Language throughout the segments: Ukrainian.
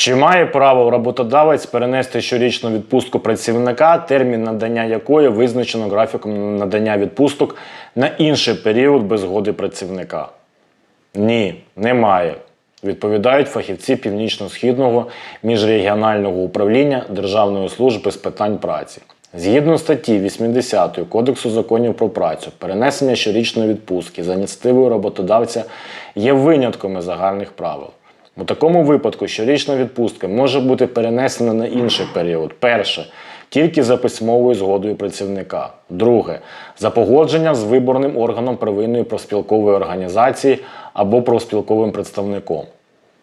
Чи має право роботодавець перенести щорічну відпустку працівника, термін надання якої визначено графіком надання відпусток на інший період без згоди працівника? Ні, немає. Відповідають фахівці Північно-Східного міжрегіонального управління Державної служби з питань праці. Згідно статті 80 Кодексу законів про працю, перенесення щорічної відпустки за ініціативою роботодавця є винятком із загальних правил. У такому випадку щорічна відпустка може бути перенесена на інший період. Перше тільки за письмовою згодою працівника. Друге за погодженням з виборним органом первинної профспілкової організації або профспілковим представником.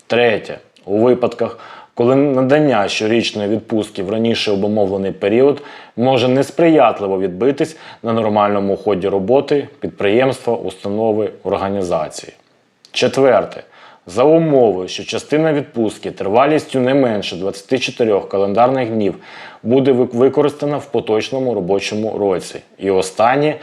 Третє у випадках, коли надання щорічної відпустки в раніше обумовлений період може несприятливо відбитись на нормальному ході роботи підприємства, установи, організації. Четверте. За умови, що частина відпустки тривалістю не менше 24 календарних днів буде вик- використана в поточному робочому році. І останнє,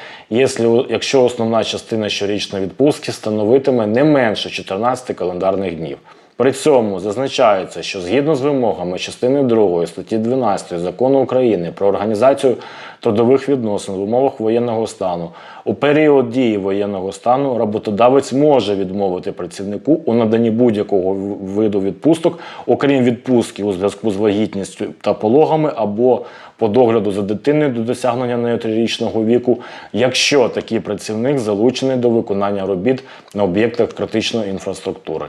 якщо основна частина щорічної відпустки становитиме не менше 14 календарних днів. При цьому зазначається, що згідно з вимогами частини 2 статті 12 закону України про організацію трудових відносин в умовах воєнного стану у період дії воєнного стану роботодавець може відмовити працівнику у наданні будь-якого виду відпусток, окрім відпустки у зв'язку з вагітністю та пологами або по догляду за дитиною до досягнення нею трирічного віку, якщо такий працівник залучений до виконання робіт на об'єктах критичної інфраструктури.